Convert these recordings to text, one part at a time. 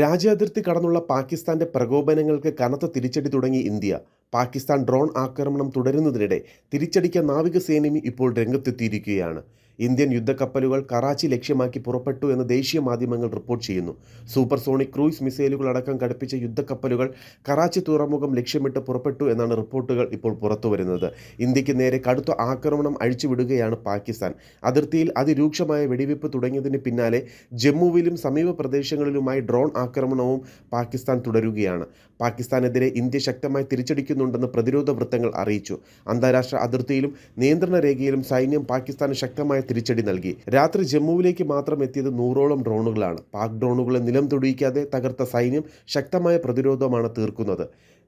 രാജ്യാതിർത്തി കടന്നുള്ള പാകിസ്ഥാന്റെ പ്രകോപനങ്ങൾക്ക് കനത്ത തിരിച്ചടി തുടങ്ങി ഇന്ത്യ. പാകിസ്ഥാൻ ഡ്രോൺ ആക്രമണം തുടരുന്നതിനിടെ തിരിച്ചടിക്കാൻ നാവികസേനയും ഇപ്പോൾ രംഗത്തെത്തിയിരിക്കുകയാണ്. ഇന്ത്യൻ യുദ്ധക്കപ്പലുകൾ കറാച്ചി ലക്ഷ്യമാക്കി പുറപ്പെട്ടു എന്ന് ദേശീയ മാധ്യമങ്ങൾ റിപ്പോർട്ട് ചെയ്യുന്നു. സൂപ്പർസോണിക് ക്രൂയിസ് മിസൈലുകൾ അടക്കം ഘടിപ്പിച്ച യുദ്ധക്കപ്പലുകൾ കറാച്ചി തുറമുഖം ലക്ഷ്യമിട്ട് പുറപ്പെട്ടു എന്നാണ് റിപ്പോർട്ടുകൾ ഇപ്പോൾ പുറത്തുവരുന്നത്. ഇന്ത്യയ്ക്ക് നേരെ കടുത്ത ആക്രമണം അഴിച്ചുവിടുകയാണ് പാകിസ്ഥാൻ. അതിർത്തിയിൽ അതിരൂക്ഷമായ വെടിവയ്പ് തുടങ്ങിയതിന് പിന്നാലെ ജമ്മുവിലും സമീപ പ്രദേശങ്ങളിലുമായി ഡ്രോൺ ആക്രമണവും പാകിസ്ഥാൻ തുടരുകയാണ്. പാകിസ്ഥാനെതിരെ ഇന്ത്യ ശക്തമായി തിരിച്ചടിക്കുന്നുണ്ടെന്ന് പ്രതിരോധ വൃത്തങ്ങൾ അറിയിച്ചു. അന്താരാഷ്ട്ര അതിർത്തിയിലും നിയന്ത്രണ രേഖയിലും സൈന്യം പാകിസ്ഥാന് ശക്തമായ തിരിച്ചടി നൽകി. രാത്രി ജമ്മുവിലേക്ക് മാത്രം എത്തിയത് നൂറോളം ഡ്രോണുകളാണ്. പാക് ഡ്രോണുകളെ നിലം തൊടിയിക്കാതെ തകർത്ത സൈന്യം ശക്തമായ പ്രതിരോധമാണ് തീർക്കുന്നത്.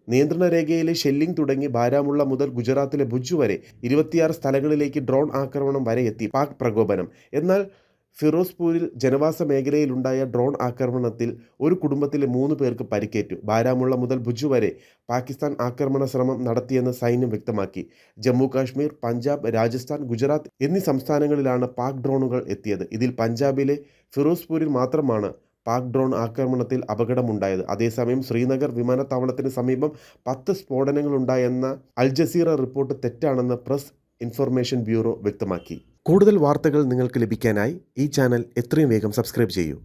നിയന്ത്രണ രേഖയിലെ ഷെല്ലിംഗ് തുടങ്ങി ബാരാമുള്ള മുതൽ ഗുജറാത്തിലെ ഭുജ് വരെ ഇരുപത്തിയാറ് സ്ഥലങ്ങളിലേക്ക് ഡ്രോൺ ആക്രമണം വരെ എത്തി പാക് പ്രകോപനം. എന്നാൽ ഫിറോസ്പൂരിൽ ജനവാസ മേഖലയിലുണ്ടായ ഡ്രോൺ ആക്രമണത്തിൽ ഒരു കുടുംബത്തിലെ മൂന്ന് പേർക്ക് പരിക്കേറ്റു. ബാരാമുള്ള മുതൽ ഭുജ് വരെ പാകിസ്ഥാൻ ആക്രമണ ശ്രമം നടത്തിയെന്ന് സൈന്യം വ്യക്തമാക്കി. ജമ്മു കാശ്മീർ പഞ്ചാബ് രാജസ്ഥാൻ ഗുജറാത്ത് എന്നീ സംസ്ഥാനങ്ങളിലാണ് പാക് ഡ്രോണുകൾ എത്തിയത്. ഇതിൽ പഞ്ചാബിലെ ഫിറോസ്പൂരിൽ മാത്രമാണ് പാക് ഡ്രോൺ ആക്രമണത്തിൽ അപകടമുണ്ടായത്. അതേസമയം ശ്രീനഗർ വിമാനത്താവളത്തിന് സമീപം പത്ത് സ്ഫോടനങ്ങളുണ്ടായെന്ന അൽ ജസീറ റിപ്പോർട്ട് തെറ്റാണെന്ന് പ്രസ് ഇൻഫർമേഷൻ ബ്യൂറോ വ്യക്തമാക്കി. കൂടുതൽ വാർത്തകൾ നിങ്ങൾക്ക് ലഭിക്കാനായി ഈ ചാനൽ എത്രയും വേഗം സബ്സ്ക്രൈബ് ചെയ്യൂ.